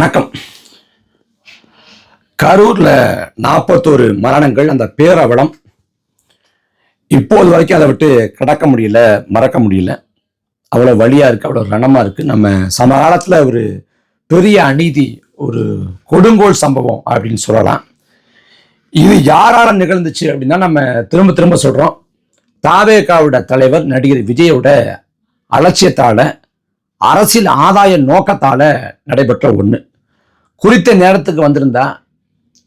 வணக்கம். கரூர்ல நாற்பத்தோரு மரணங்கள் அந்த பேரவலம் இப்போது வரைக்கும் அதை விட்டு கடக்க முடியல மறக்க முடியல. அவ்வளோ வழியா இருக்கு அவ்வளோ ரணமா இருக்கு. நம்ம சமகாலத்துல ஒரு பெரிய அநீதி ஒரு கொடுங்கோல் சம்பவம் அப்படின்னு சொல்லலாம். இது யாரால நிகழ்ந்துச்சு அப்படின்னா நம்ம திரும்ப திரும்ப சொல்றோம். தாவேகாவோட தலைவர் நடிகர் விஜயோட அலட்சியத்தால அரசியல் ஆதாய நோக்கத்தால நடைபெற்ற ஒன்று குறித்த நேரத்துக்கு வந்திருந்தா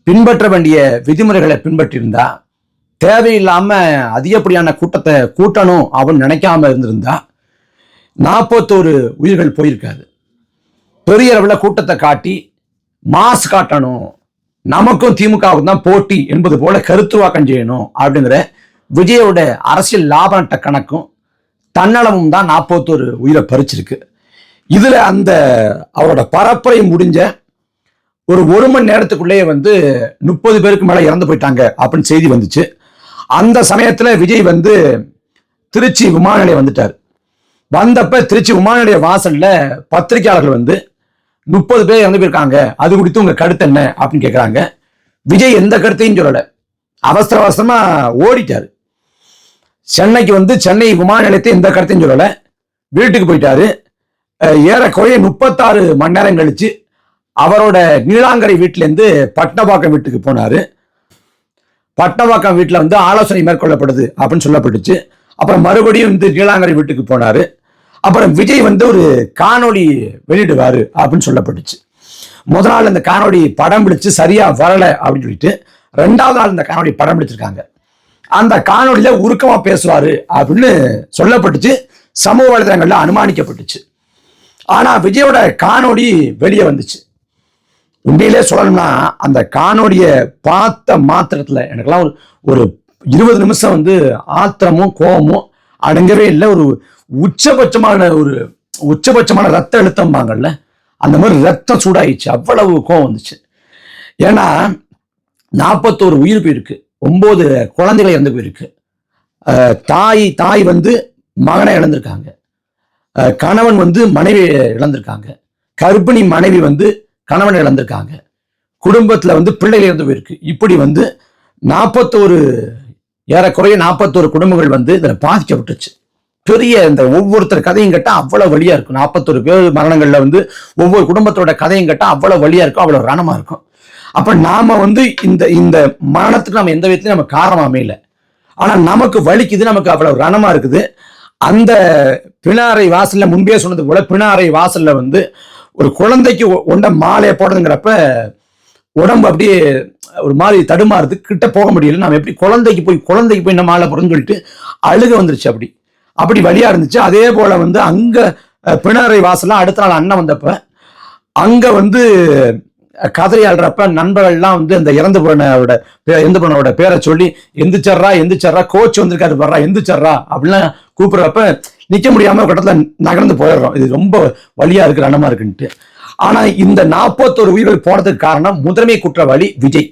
பின்பற்ற வேண்டிய விதிமுறைகளை பின்பற்றியிருந்தா தேவையில்லாம அதிகப்படியான கூட்டத்தை கூட்டணும் அப்படின்னு நினைக்காம இருந்திருந்தா நாற்பத்தோரு உயிர்கள் போயிருக்காது. பெரிய அளவில் கூட்டத்தை காட்டி மாஸ் காட்டணும். நமக்கும் திமுகவுக்கும் தான் போட்டி என்பது போல கருத்துவாக்கம் செய்யணும் அப்படிங்கிற விஜயோட அரசியல் லாப நட்ட கணக்கும் தன்னலமும் தான் நாற்பத்தோரு உயிரை பறிச்சிருக்கு. இதுல அந்த அவரோட பரப்புரை முடிஞ்ச ஒரு ஒரு மணி நேரத்துக்குள்ளேயே வந்து முப்பது பேருக்கு மேலே இறந்து போயிட்டாங்க அப்படின்னு செய்தி வந்துச்சு. அந்த சமயத்தில் விஜய் வந்து திருச்சி விமான நிலையம் வந்துட்டார். வந்தப்ப திருச்சி விமான நிலைய வாசலில் பத்திரிகையாளர்கள் வந்து முப்பது பேர் இறந்து போயிருக்காங்க. அது குறித்து உங்கள் கருத்து என்ன அப்படின்னு கேட்குறாங்க விஜய் எந்த கருத்தையும் சொல்லலை. அவசர அவசரமாக ஓடிட்டார். சென்னைக்கு வந்து சென்னை விமான நிலையத்தை எந்த கருத்தையும் சொல்லலை. வீட்டுக்கு போயிட்டாரு. ஏறக்குறைய முப்பத்தாறு மணி நேரம் கழிச்சு அவரோட நீலாங்கரை வீட்டிலேருந்து பட்னபாக்கம் வீட்டுக்கு போனார். பட்னபாக்கம் வீட்டில் வந்து ஆலோசனை மேற்கொள்ளப்படுது அப்படின்னு சொல்லப்பட்டுச்சு. அப்புறம் மறுபடியும் வந்து நீலாங்கரை வீட்டுக்கு போனார். அப்புறம் விஜய் வந்து ஒரு காணொளி வெளியிடுவார் அப்படின்னு சொல்லப்பட்டுச்சு. முதல் நாள் அந்த காணொளி படம் பிடிச்சு சரியாக வரலை அப்படின்னு சொல்லிட்டு ரெண்டாவது நாள் இந்த காணொளி படம் பிடிச்சிருக்காங்க. அந்த காணொலியில் உருக்கமாக பேசுவார் அப்படின்னு சொல்லப்பட்டுச்சு. சமூக வலைதளங்களில் அனுமானிக்கப்பட்டுச்சு. ஆனால் விஜயோட காணொளி வெளியே வந்துச்சு. உண்மையிலே சொல்லணும்னா அந்த காணொளியை பார்த்த மாத்திரத்துல எனக்கெல்லாம் ஒரு ஒரு இருபது நிமிஷம் வந்து ஆத்திரமும் கோபமும் அடங்கவே இல்லை. ஒரு உச்சபட்சமான ஒரு உச்சபட்சமான ரத்த அழுத்தம்பாங்கல்ல அந்த மாதிரி ரத்தம் சூடாயிடுச்சு. அவ்வளவு கோவம் வந்துச்சு. ஏன்னா நாற்பத்தோரு உயிர் போயிருக்கு. ஒம்பது குழந்தைகள் இறந்து போயிருக்கு. தாய் தாய் வந்து மகனை இழந்திருக்காங்க. அஹ் கணவன் வந்து மனைவி இழந்திருக்காங்க. கர்ப்பிணி மனைவி வந்து கணவன் இழந்திருக்காங்க. குடும்பத்துல வந்து பிள்ளைகள் இறந்து போயிருக்கு. இப்படி வந்து நாற்பத்தோரு ஏறக்குறைய நாற்பத்தோரு குடும்பங்கள் வந்து இதில் பாதிக்கப்பட்டுச்சு. பெரிய இந்த ஒவ்வொருத்தர் கதையும் கேட்டால் அவ்வளோ வழியா இருக்கும். நாற்பத்தோரு பேர் மரணங்கள்ல வந்து ஒவ்வொரு குடும்பத்தோட கதையும் கேட்டால் அவ்வளோ வழியா இருக்கும் அவ்வளோ ரணமா இருக்கும். அப்ப நாம வந்து இந்த இந்த மரணத்துக்கு நம்ம எந்த விதத்துலையும் நம்ம காரணம் அமையல. ஆனா நமக்கு வலிக்குது நமக்கு அவ்வளவு ரணமா இருக்குது. அந்த பிணாரை வாசல்ல முன்பே சொன்னது போல பிணாரை வாசல்ல வந்து ஒரு குழந்தைக்கு ஒன்றை மாலையை போடுறதுங்கிறப்ப உடம்பு அப்படியே ஒரு மாதிரி தடுமாறுது கிட்ட போக முடியல. நம்ம எப்படி குழந்தைக்கு போய் குழந்தைக்கு போய் நம்ம மாலை போடுறோம்னு சொல்லிட்டு அழுக வந்துருச்சு அப்படி. அப்படி வழியா இருந்துச்சு. அதே போல வந்து அங்க பிணறை வாசலாம் அடுத்த நாள் அண்ணன் வந்தப்ப அங்க வந்து கதறி ஆடுறப்ப நண்பர்கள்லாம் வந்து அந்த இறந்து போனவோட பே- இறந்து போனவோட பேரை சொல்லி எந்திரிச்சர்றா எந்திரிச்சர்றா கோச் வந்திருக்காரு வர்றா எந்திரிச்சர்றா அப்படிலாம் கூப்பிடுறப்ப நிற்க முடியாம ஒரு கட்டத்துல நகர்ந்து போயிடுறோம். இது ரொம்ப வழியா இருக்கு அண்ணமா இருக்குன்ட்டு. ஆனா இந்த நாற்பத்தோரு உயிர்கள் போனதுக்கு காரணம் முதன்மை குற்றவாளி விஜய்.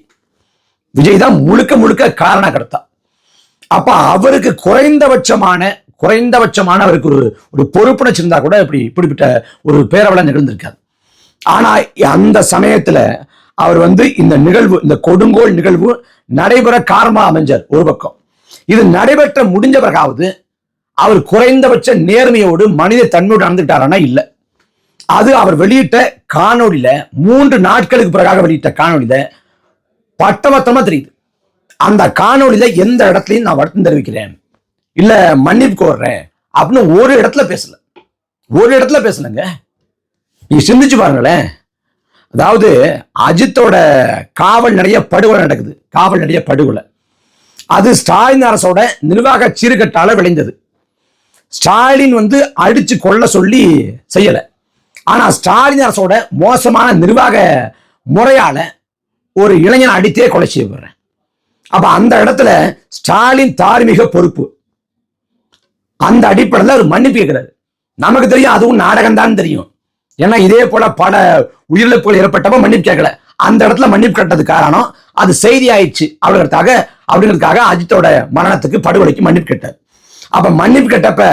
விஜய் தான் முழுக்க முழுக்க காரணகர்த்தா. அப்ப அவருக்கு குறைந்தபட்சமான குறைந்தபட்சமான அவருக்கு ஒரு ஒரு பொறுப்புணர்ச்சி இருந்தால் கூட இப்படி இப்படிப்பட்ட ஒரு பேரவலை நிகழ்ந்திருக்காது ஆனா அந்த சமயத்துல அவர் வந்து இந்த நிகழ்வு இந்த கொடுங்கோல் நிகழ்வு நடைபெற காரணமாக அமைஞ்சார் ஒரு பக்கம். இது நடைபெற்ற முடிஞ்ச பிறகாவது அவர் குறைந்தபட்ச நேர்மையோடு மனித தன்மையோடு நடந்துட்டாரா இல்ல. அது அவர் வெளியிட்ட காணொளியில மூன்று நாட்களுக்கு பிறகாக வெளியிட்ட காணொளியில பட்டபத்தமா தெரியுது. அந்த காணொளியில எந்த இடத்துலையும் நான் வருத்தம் தெரிவிக்கிறேன். இல்ல மன்னிப்பு கோர்றேன் அப்படின்னு ஒரு இடத்துல பேசல. ஒரு இடத்துல பேசலங்க. நீ சிந்திச்சு பாருங்களேன். அதாவது அஜித்தோட காவல் நிறைய படுகொலை நடக்குது. காவல் நிறைய படுகொலை. அது ஸ்டாலின் அரசோட நிர்வாக சீர்கட்டால விளைந்தது. ஸ்டாலின் வந்து அடிச்சு கொள்ள சொல்லி செய்யல. ஆனா ஸ்டாலின் அரசோட மோசமான நிர்வாக முறையால ஒரு இளைஞன் அடித்தே கொலை செய்யப்படுறேன் அப்ப அந்த இடத்துல ஸ்டாலின் தார்மீக பொறுப்பு. அந்த அடிப்படையில் அவர் மன்னிப்பு கேட்கிறாரு. நமக்கு தெரியும் அதுவும் நாடகம் தான் தெரியும். ஏன்னா இதே போல பல உயிரிழப்புகள் ஏற்பட்டப்ப மன்னிப்பு கேட்கல. அந்த இடத்துல மன்னிப்பு கேட்டது காரணம் அது செய்தி ஆயிடுச்சு அப்படிங்கிறதுக்காக அப்படிங்கிறதுக்காக அஜித்தோட மரணத்துக்கு படுகொலைக்கு மன்னிப்பு கேட்டார். அப்ப மன்னிப்பு கேட்டப்ப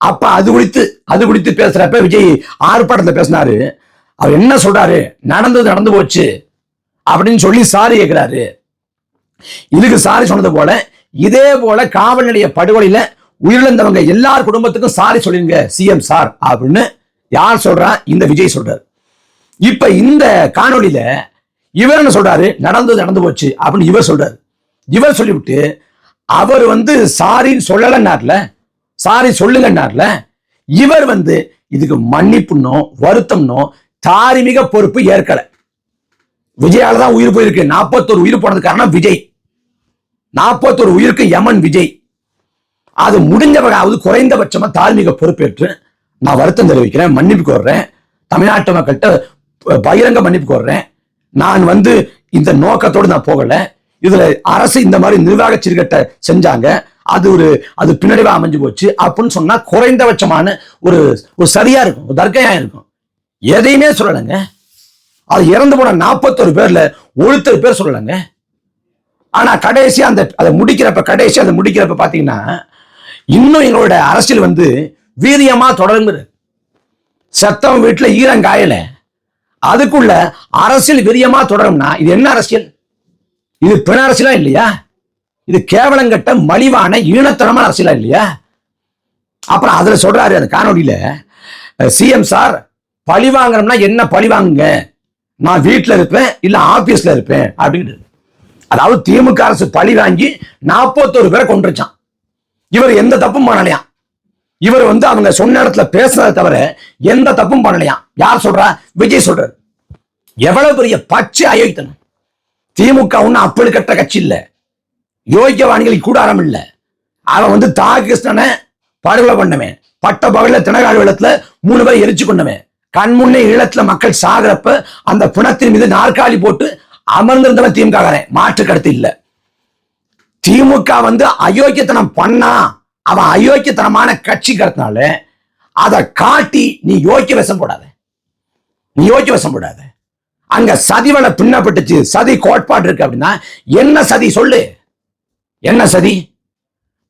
அப்ப அது குறித்து அது குறித்து பேசுறப்ப விஜய் ஆர்ப்பாட்டத்தில் பேசினாரு. அவர் என்ன சொல்றாரு? நடந்தது நடந்து போச்சு அப்படின்னு சொல்லி சாரி கேட்கிறாரு இதுக்கு சாரி சொன்னது போல இதே போல காவல் நிலைய படுகொலையில உயிரிழந்தவங்க எல்லார் குடும்பத்துக்கும் சாரி சொல்லிருங்க சிஎம் சார் அப்படின்னு யார் சொல்றா? இந்த விஜய் சொல்றாரு. இப்ப இந்த காணொளியில இவர் என்ன சொல்றாரு? நடந்தது நடந்து போச்சு அப்படின்னு இவர் சொல்றாரு. இவர் சொல்லிவிட்டு அவர் வந்து சாரின்னு சொல்லலன்னார்ல? சாரி சொல்லுங்கன்னார்ல? இவர் வந்து இதுக்கு மன்னிப்புன்னோ வருத்தம்னோ தாரிமிக பொறுப்பு ஏற்கல. விஜயால தான் உயிர் போயிருக்கு. நாற்பத்தோரு உயிர் போனது காரணம் விஜய். நாற்பத்தோரு உயிருக்கு யமன் விஜய். அது முடிஞ்சவராவது குறைந்தபட்சமா தார்மீக பொறுப்பேற்று நான் வருத்தம் தெரிவிக்கிறேன் மன்னிப்பு கோர்றேன் தமிழ்நாட்டு மக்கள்கிட்ட பகிரங்க மன்னிப்பு கோர்றேன் நான் வந்து இந்த நோக்கத்தோடு நான் போகலை. இதுல அரசு இந்த மாதிரி நிர்வாக சீர்கட்ட செஞ்சாங்க. அது ஒரு அது பின்னடைவா அமைஞ்சு போச்சு. அப்படின்னு சொன்னா குறைந்தபட்சமான ஒரு ஒரு சரியா இருக்கும் ஒரு தர்க்கையா இருக்கும். எதையுமே சொல்லலைங்க. அது இறந்து போன நாற்பத்தொரு பேர்ல ஒருத்தர் பேர் சொல்லலைங்க. ஆனா கடைசியா அந்த அதை முடிக்கிறப்ப கடைசியா அதை முடிக்கிறப்ப பாத்தீங்கன்னா இன்னும் எங்களோட அரசியல் வந்து வீரியமா தொடருங்குது. சத்தம் வீட்டுல ஈரங்காயல. அதுக்குள்ள அரசியல் வீரியமா தொடரும்னா இது என்ன அரசியல்? இது பிண அரசியலா இல்லையா? இது கேவலங்கட்ட மலிவான ஈனத்தனமான அரசியலா இல்லையா? அப்புறம் அதுல சொல்றாரு அந்த காணொலியில சிஎம் சார் பழி வாங்கணும்னா என்ன பழி வாங்குங்க? நான் வீட்டில் இருப்பேன் இல்ல ஆபீஸ்ல இருப்பேன் அப்படின்னு. அதாவது திமுக அரசு பழி வாங்கி நாற்பத்தோரு பேரை கொண்டுருச்சான் இவர் எந்த தப்பும் பண்ணலையாம். இவர் வந்து அவங்க சொன்ன இடத்துல பேசுறதை தவிர எந்த தப்பும் பண்ணலையாம். யார் சொல்றா? விஜய் சொல்றாரு. எவ்வளவு பெரிய பச்சை அயோக்கித்தனம் திமுக ஒன்றும் அப்படி கட்ட கட்சி இல்ல. யோகியவாணிகள் கூடாரம் இல்ல. அவன் வந்து தா. கிருஷ்ணனை படுகொலை பண்ணவன். பட்ட பகல திணகாடு வெள்ளத்துல மூணு பேர் எரிச்சு கொண்டவன் கண் முன்னே ஈழத்துல மக்கள் சாகிறப்ப அந்த பிணத்தின் மீது நாற்காலி போட்டு அமர்ந்திருந்தவன் திமுககாரன். மாற்று கருத்து இல்லை. திமுக வந்து அயோக்கியத்தனம் பண்ணா அவன் அயோக்கியத்தனமான கட்சி கருத்தினால அதை காட்டி நீ யோக்கிய விஷம் போடாத. நீ யோக்கிய விஷம் போடாத. அங்க சதிவலை பின்னப்பட்டுச்சு. சதி கோட்பாடு இருக்கு அப்படின்னா என்ன சதி சொல்லு. என்ன சதி?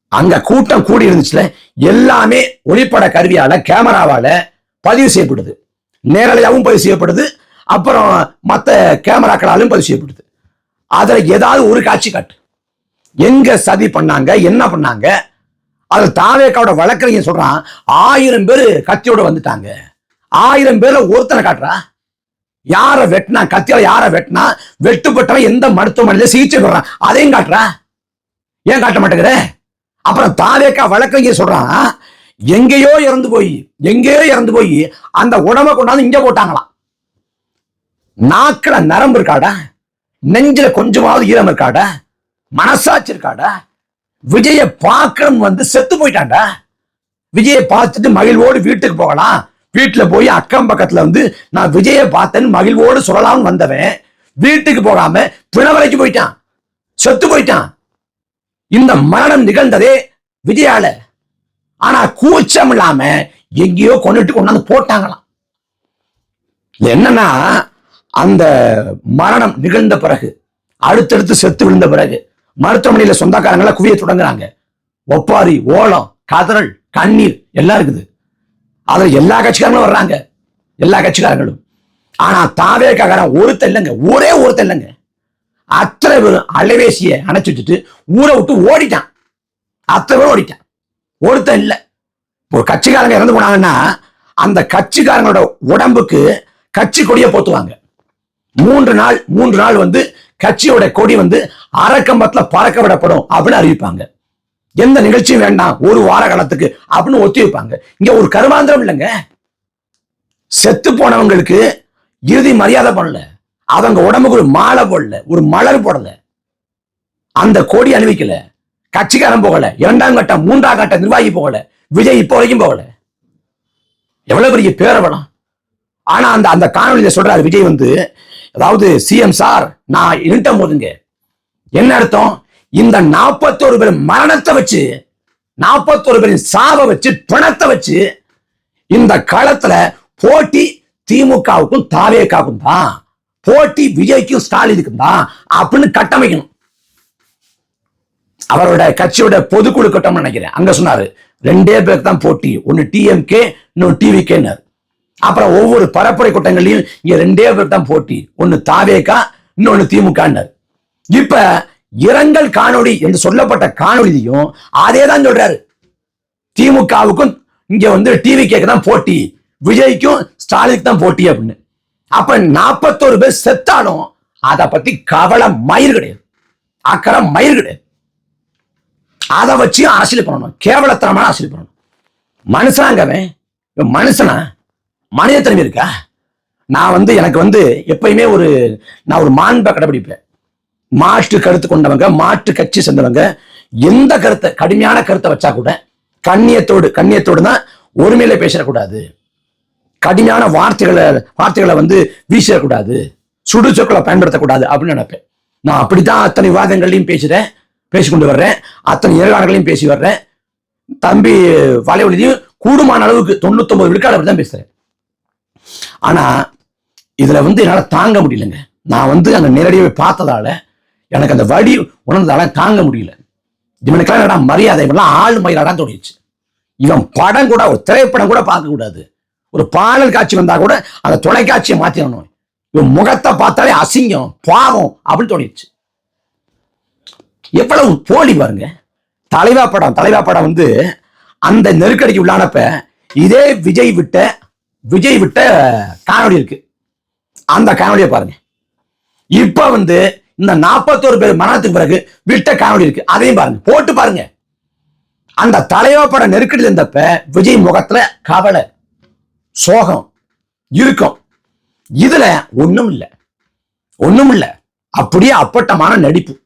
அங்க கூட்டம் கூடி இருந்துச்சுல எல்லாமே ஒளிப்பட கருவியால கேமராவால பதிவு செய்யப்படுது. நேரலையாகவும் பதிவு செய்யப்படுது. அப்புறம் மற்ற கேமராக்களாலும் பதிவு செய்யப்படுது. அதுல ஏதாவது ஒரு காட்சி காட்டு. எங்க சதி பண்ணாங்க? என்ன பண்ணாங்க? அதுல தாவேக்காவோட வழக்கறிஞர் சொல்றான் ஆயிரம் பேர் கத்தியோட வந்துட்டாங்க. ஆயிரம் பேர்ல ஒருத்தனை காட்டுறா யார வெட்டினா கத்தியால யார வெட்டினா வெட்டுப்பட்டவன் எந்த மருத்துவமனையில சிகிச்சை பெறான் அதையும் காட்டுற. ஏன் காட்ட மாட்டேங்கிற? அப்புறம் தாவேக்கா வழக்கறிஞர் சொல்றான் எங்கேயோ இறந்து போய் எங்கேயோ இறந்து போய் அந்த உடம்ப கொண்டாந்து இங்க போட்டாங்களாம். நாக்கில் நரம்பு இருக்காடா? நெஞ்சில கொஞ்சமாவது ஈரம் இருக்காடா? மனசாட்சி இருக்காடா? விஜய பார்க்கணும் வந்து செத்து போயிட்டான்டா. விஜயை பார்த்துட்டு மகிழ்வோடு வீட்டுக்கு போகலாம். வீட்டில் போய் அக்கம் பக்கத்துல வந்து நான் விஜயை பார்த்தேன்னு மகிழ்வோடு சொல்லலாம்னு வந்தவன் வீட்டுக்கு போகாம பிணவரைக்கு போயிட்டான் செத்து போயிட்டான். இந்த மரணம் நிகழ்ந்ததே விஜயால. ஆனா கூச்சம் இல்லாம எங்கேயோ கொண்டுட்டு கொண்டாந்து போட்டாங்களாம். என்னன்னா அந்த மரணம் நிகழ்ந்த பிறகு அடுத்தடுத்து செத்து விழுந்த பிறகு மருத்துவமனையில சொந்தக்காரங்களா குவிய தொடங்குறாங்க. ஒப்பாரி ஓலம் கதறல் கண்ணீர் எல்லாம் இருக்குது. அதுல எல்லா கட்சிக்காரங்களும் வர்றாங்க. எல்லா கட்சிக்காரங்களும். ஆனா தாவேக்காரன் ஒருத்தன் இல்லைங்க. ஒரே ஒருத்தன் இல்லைங்க. அத்தனை பேரும் அலைவேசிய அணைச்சு வச்சுட்டு ஊரை விட்டு ஓடிட்டான். அத்தனை பேரும் ஓடிட்டான். ஒருத்தன் இல்லை. ஒரு கட்சிக்காரங்க இறந்து போனாங்கன்னா அந்த கட்சிக்காரங்களோட உடம்புக்கு கட்சி கொடியை போத்துவாங்க. மூன்று நாள் மூன்று நாள் வந்து கட்சியோட கொடி வந்து அறக்கம்பத்துல பறக்க விடப்படும் அப்படின்னு அறிவிப்பாங்க. எந்த நிகழ்ச்சியும் வேண்டாம் ஒரு வார காலத்துக்கு அப்படின்னு ஒத்தி வைப்பாங்க. இங்க ஒரு கருமாந்திரம் இல்லைங்க. செத்து போனவங்களுக்கு இறுதி மரியாதை பண்ணல அவங்க உடம்புக்கு ஒரு மாலை போடல ஒரு மலர் போடல. அந்த கோடி அணிவிக்கல. கட்சிக்காரன் போகல இரண்டாம் கட்டம் மூன்றாம் கட்ட நிர்வாகி போகல விஜய் இப்போ வரைக்கும் போகல. எவ்வளவு பெரிய பேரவலம். ஆனா அந்த அந்த காணொலியில சொல்றாரு விஜய் வந்து அதாவது சிஎம் சார் நான் இருட்டம் போதுங்க. என்ன அர்த்தம்? இந்த நாற்பத்தோரு பேர் மரணத்தை வச்சு நாற்பத்தோரு பேரின் சாவை வச்சு பிணத்தை வச்சு இந்த களத்துல போட்டி திமுகவுக்கும் தாவேக்காவுக்கும் தான் போட்டி விஜய்க்கும் ஸ்டாலினுக்கும் தான் அப்படின்னு கட்டமைக்கணும். அவரோட கட்சியோட பொதுக்குழு கூட்டம்னு நினைக்கிறேன். அங்க சொன்னாரு ரெண்டே பேருக்கு தான் போட்டி. ஒன்னு டிஎம்கே இன்னொன்று டிவிகேன்னு அப்புறம் ஒவ்வொரு பரப்புரை கூட்டங்கள்லயும் இங்க ரெண்டே பேர் தான் போட்டி. ஒன்னு தாவேகா இன்னொன்னு திமுகன்னு இப்ப இரங்கல் காணொளி என்று சொல்லப்பட்ட காணொளியும் அதே தான் சொல்றாரு. திமுகவுக்கும் இங்க வந்து டிவி கேக்கு தான் போட்டி விஜய்க்கும் ஸ்டாலினுக்கு தான் போட்டி அப்படின்னு. அப்ப நாற்பத்தோரு பேர் செத்தாலும் அதை பத்தி கவலை மயிர் கிடையாது. அக்கறை மயிர் கிடையாது. அதை வச்சு அரசியல் பண்ணணும். கேவலத்தனமான அரசியல் பண்ணணும். மனுஷனாங்கவன் மனுஷனா? மனிதத்தன்மை இருக்கா? நான் வந்து எனக்கு வந்து எப்பயுமே ஒரு நான் ஒரு மாண்பை கடைபிடிப்பேன். மாற்று கருத்து கொண்டவங்க மாற்று கட்சி சேர்ந்தவங்க எந்த கருத்தை கடுமையான கருத்தை வச்சா கூட கண்ணியத்தோடு கண்ணியத்தோடு தான் ஒருமையில பேசிடக்கூடாது கடுமையான வார்த்தைகளை வார்த்தைகளை வந்து வீசிடக்கூடாது சுடு சொற்களை பயன்படுத்தக்கூடாது அப்படின்னு நினைப்பேன். நான் அப்படித்தான் அத்தனை விவாதங்களையும் பேசுறேன் பேசிக்கொண்டு வர்றேன் அத்தனை இயலாளர்களையும் பேசி வர்றேன். தம்பி வலைவலியும் கூடுமான அளவுக்கு தொண்ணூத்தொன்பது விழுக்காடு அப்படி தான் பேசுறேன். ஆனா இதுல வந்து என்னால தாங்க முடியலங்க. நான் வந்து அங்க நேரடியாக பார்த்ததால எனக்கு அந்த வடி உணர்ந்தால தாங்க முடியல. இவனுக்கெல்லாம் என்னடா மரியாதை? இவெல்லாம் ஆள் மயிலாடான்னு தோணிச்சு இவன் படம் கூட ஒரு திரைப்படம் கூட பார்க்கக்கூடாது ஒரு பாடல் காட்சி வந்தா கூட அந்த தொலைக்காட்சியை மாத்திரணும். இவன் முகத்தை பார்த்தாலே அசிங்கம் பாவம் அப்படின்னு தோணிடுச்சு. எவ்வளவு போலி பாருங்க. தலைவா படம் தலைவா படம் வந்து அந்த நெருக்கடிக்கு உள்ளானப்ப இதே விஜய் விட்ட விஜய் விட்ட காணொலி இருக்கு. அந்த காணொலியை பாருங்க. இப்ப வந்து இந்த நாற்பத்தோரு பேர் மரணத்துக்கு பிறகு விட்ட காணொலி இருக்கு. அதையும் பாருங்க. போட்டு பாருங்க. அந்த தலைவா படம் நெருக்கடியில் இருந்தப்ப விஜய் முகத்துல கவலை சோகம் இருக்கும் இதுல ஒண்ணும் இல்லை. ஒண்ணும் இல்லை. அப்படியே அப்பட்டமான நடிப்பு.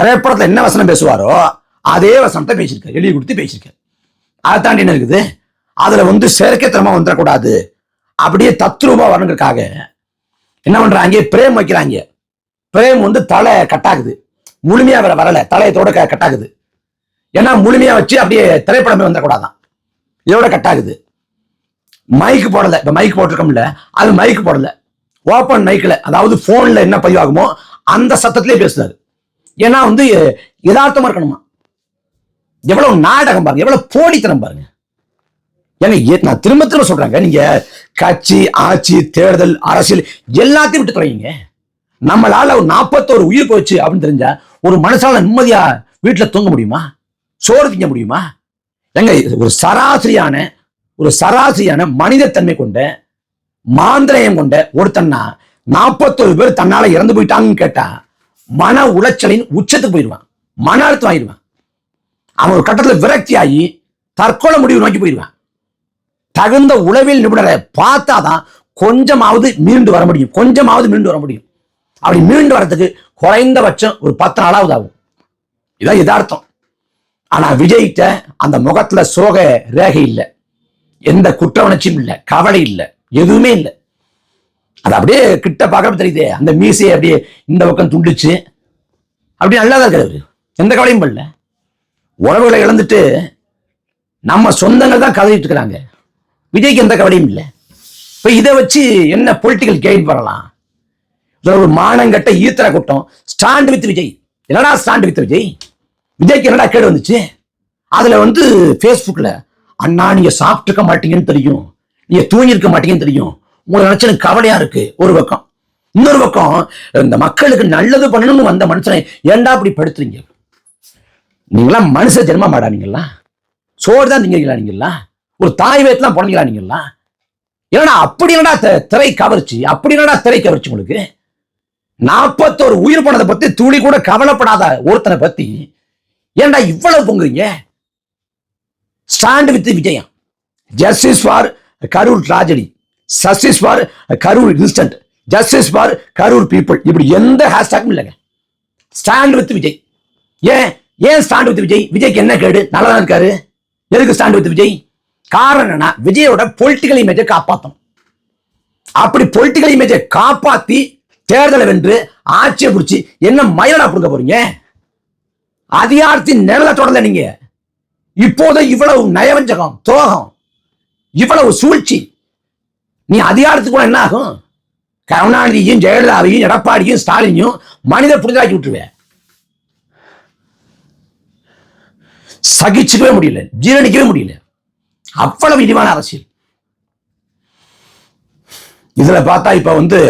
திரைப்படத்துல என்ன வசனம் பேசுவாரோ அதே வசனத்தை பேசியிருக்காரு. எழுதி கொடுத்து பேசியிருக்காரு. அதை தாண்டி என்ன இருக்குது? அதுல வந்து செயற்கைத்தனமா வந்துடக்கூடாது. அப்படியே தத்ரூபா வரணுங்கிறதுக்காக என்ன பண்றாங்க? பிரேம் வைக்கிறாங்க. பிரேம் வந்து தலை கட்டாகுது. முழுமையா வர வரல. தலையத்தோட க- கட்டாகுது. ஏன்னா முழுமையா வச்சு அப்படியே திரைப்படமே வந்துடக்கூடாதான். இதோட கட்டாகுது. மைக் போடல. இப்ப மைக் போட்டிருக்கோம்ல. அது மைக் போடல. ஓப்பன் மைக்ல அதாவது போன்ல என்ன பதிவாகுமோ அந்த சத்தத்திலே பேசுறாரு. ஏன்னா வந்து யதார்த்தமா இருக்கணுமா? எவ்வளவு நாடகம் பாருங்க. எவ்வளவு போடித்தனம் பாருங்க. ஏங்க நான் திரும்ப திரும்ப சொல்றேங்க. நீங்க கட்சி ஆட்சி தேர்தல் அரசியல் எல்லாத்தையும் விட்டு தொலைங்க. நம்மளால ஒரு நாற்பத்தோரு உயிர் போச்சு அப்படின்னு தெரிஞ்சா ஒரு மனுஷால நிம்மதியா வீட்டில் தூங்க முடியுமா? சோறு திங்க முடியுமா? ஏங்க ஒரு சராசரியான ஒரு சராசரியான மனிதத்தன்மை கொண்ட மாந்திரயம் கொண்ட ஒருத்தன்னா நாற்பத்தோரு பேர் தன்னால இறந்து போயிட்டாங்கன்னு கேட்டா மன உளைச்சலின் உச்சத்துக்கு போயிடுவான். மன அழுத்தம் ஆயிடுவான். அவன் ஒரு கட்டத்தில் விரக்தி ஆகி தற்கொலை முடிவு நோக்கி போயிடுவான். தகுந்த உளவியல் நிபுணரை பார்த்தாதான் கொஞ்சமாவது மீண்டு வர முடியும். கொஞ்சமாவது மீண்டு வர முடியும். அப்படி மீண்டு வரதுக்கு குறைந்தபட்சம் ஒரு பத்து நாளாவது ஆகும். இதான் யதார்த்தம். ஆனா விஜய்கிட்ட அந்த முகத்துல சோக ரேகை இல்லை. எந்த குற்ற உணர்ச்சியும் இல்லை. கவலை இல்லை. எதுவுமே இல்லை. அது அப்படியே கிட்ட பார்க்கறது தெரியுதே அந்த மீசையை அப்படியே இந்த பக்கம் துண்டிச்சு அப்படியே நல்லா தான் இருக்காரு எந்த கவலையும் பண்ணல உறவுகளை இழந்துட்டு நம்ம சொந்தங்கள் தான் கதறிட்டு இருக்கிறாங்க. விஜய்க்கு எந்த கவலையும் இல்லை. இப்போ இதை வச்சு என்ன பொலிட்டிக்கல் கெயின் பண்ணலாம்? ஒரு மானங்கட்ட ஈத்தர கூட்டம். Stand with Vijay. என்னடா ஸ்டாண்ட் வித் விஜய்? விஜய்க்கு என்னடா கேடு வந்துச்சு? அதுல வந்து ஃபேஸ்புக்ல அண்ணா நீங்க சாப்பிட்டுருக்க மாட்டீங்கன்னு தெரியும். நீங்க தூங்கியிருக்க மாட்டீங்கன்னு தெரியும். உங்களை நினைச்சு எனக்கு கவலையா இருக்கு. ஒரு பக்கம். இன்னொரு பக்கம் இந்த மக்களுக்கு நல்லது பண்ணணும்னு வந்த மனுஷனை ஏன்டா அப்படி படுத்துறீங்க? நீங்களாம் மனுஷ ஜென்மமாடா நீங்களா சோறு தான் திங்கிறீங்களா நீங்களா ஒரு தாய் வயத்துலாம் பிறந்தீங்களா நீங்களா என்னடா அப்படி என்னடா திரை கவர்ச்சி? அப்படி என்னடா திரை கவர்ச்சி உங்களுக்கு? நாற்பத்தோரு உயிர் போனதை பத்தி துளி கூட கவலைப்படாத ஒருத்தனை பத்தி. ஏன்டா இவ்வளவு பொங்குறீங்க? ஸ்டாண்ட் வித் விஜயம் justice for Karur tragedy justice for Karur instant justice for Karur people இப்படி எந்த ஹேஷ்டாகும் இல்லைங்க. Stand with Vijay. ஏன்? ஏன் ஸ்டாண்ட் வித் விஜய்? விஜய்க்கு என்ன கேடு? நல்லா தான் இருக்காரு. எதுக்கு ஸ்டாண்ட் வித் விஜய்? காரணம் என்னன்னா விஜயோட பொலிட்டிக்கல் இமேஜை காப்பாற்றணும் அப்படி பொலிட்டிக்கல் இமேஜை காப்பாத்தி தேர்தலை வென்று ஆட்சியை பிடிச்சி என்ன மயிலடா கொடுக்க போறீங்க? அதிகாரத்தின் நிழலை தொடரல நீங்க. இப்போது இவ்வளவு நயவஞ்சகம் துரோகம் இவ்வளவு சூழ்ச்சி. நீ அதிகாரத்துக்குள்ள என்ன ஆகும்? கருணாநிதியும் ஜெயலலிதாவையும் எடப்பாடியும் ஸ்டாலினையும் மனித புனிதாக்கி விட்டுருவேன் சகிச்சுக்கவே முடியல ஜீரணிக்கவே முடியல. அவ்வளவு இழிவான அரசியல். இதுல பார்த்தா இப்ப வந்து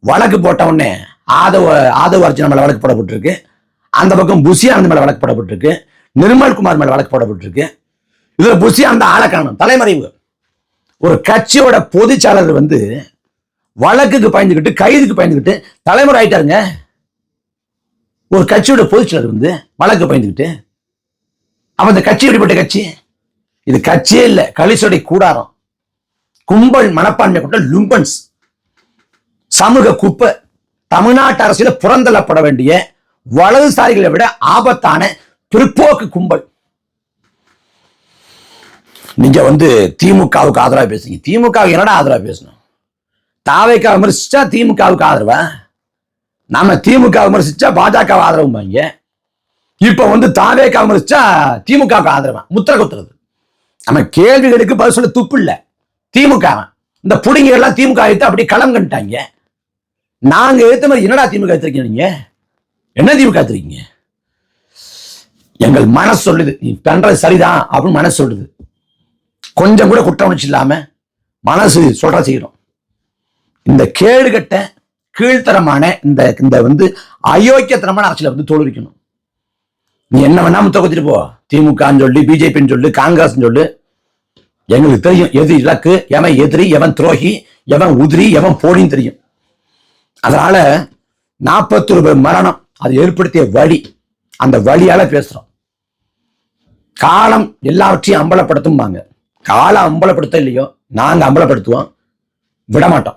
வழக்கு போட்ட உடனே ஆதவ ஆதவ அர்ச்சனா மேல வழக்கு போடப்பட்டிருக்கு. அந்த பக்கம் புஷி ஆனந்த் மேல வழக்கு போடப்பட்டிருக்கு. நிர்மல் குமார் மேல வழக்கு போடப்பட்டிருக்கு. இதுல புஷி அந்த ஆளை காணும் தலைமறைவு. ஒரு கட்சியோட பொதுச்சாளர் வந்து வழக்குக்கு பயந்துக்கிட்டு கைதுக்கு பயந்துக்கிட்டு தலைமுறை ஆயிட்டாருங்க. ஒரு கட்சியோட பொதுச்செயலர் வந்து வழக்கு பயந்துக்கிட்டு அவன் இந்த கட்சி எப்படிப்பட்ட கட்சி? இது கட்சியே இல்லை கலிசொடை கூடாரம். கும்பல் மனப்பான்மை கொண்ட லும்பன்ஸ். சமூக குப்பை தமிழ்நாட்டு அரசியல புறந்தள்ளப்பட வேண்டிய வலதுசாரிகளை விட ஆபத்தான பிற்போக்கு கும்பல். நீங்க வந்து திமுகவுக்கு ஆதரவா பேசுங்க திமுகவுக்கு என்னடா ஆதரவா பேசணும்? தாவைக்கா விமர்சிச்சா திமுகவுக்கு ஆதரவா? நாம திமுக விமர்சிச்சா பாஜக ஆதரவும்பாங்க இப்ப வந்து தாவேக்கா விமர்சிச்சா திமுகவுக்கு ஆதரவா? முத்திர குத்துறது. நம்ம கேள்விகளுக்கு பதில் சொல்ல துப்பு இல்லை. திமுக இந்த புடிங்க எல்லாம் திமுக எடுத்து அப்படியே களம் கண்டுட்டாங்க. நாங்க ஏத்த மாதிரி என்னடா திமுக எடுத்திருக்கீங்க நீங்க? என்ன திமுக எடுத்திருக்கீங்க எங்கள் மனசு சொல்லுது நீ பண்றது சரிதான் அப்படின்னு மனசு சொல்லுது. கொஞ்சம் கூட குற்ற உணர்ச்சி இல்லாம மனசு சொல்ற செய்யணும் இந்த கேடுகட்ட கீழ்த்தரமான இந்த இந்த வந்து அயோக்கியத்தனமான அரசியல வந்து தோல்விக்கணும் நீ என்ன வேணா முத்த போ. திமுகன்னு சொல்லி பிஜேபின்னு சொல்லு காங்கிரஸ்ன்னு சொல்லு. எங்களுக்கு தெரியும் எது இலக்கு எவன் எதிரி எவன் துரோகி எவன் உதிரி எவன் போடின்னு தெரியும். அதனால நாற்பத்தி ரூபாய் மரணம். அது ஏற்படுத்திய வழி. அந்த வழியால பேசுறோம். காலம் எல்லாவற்றையும் அம்பலப்படுத்தும்பாங்க. காலம் அம்பலப்படுத்த இல்லையோ நாங்க அம்பலப்படுத்துவோம். விட மாட்டோம்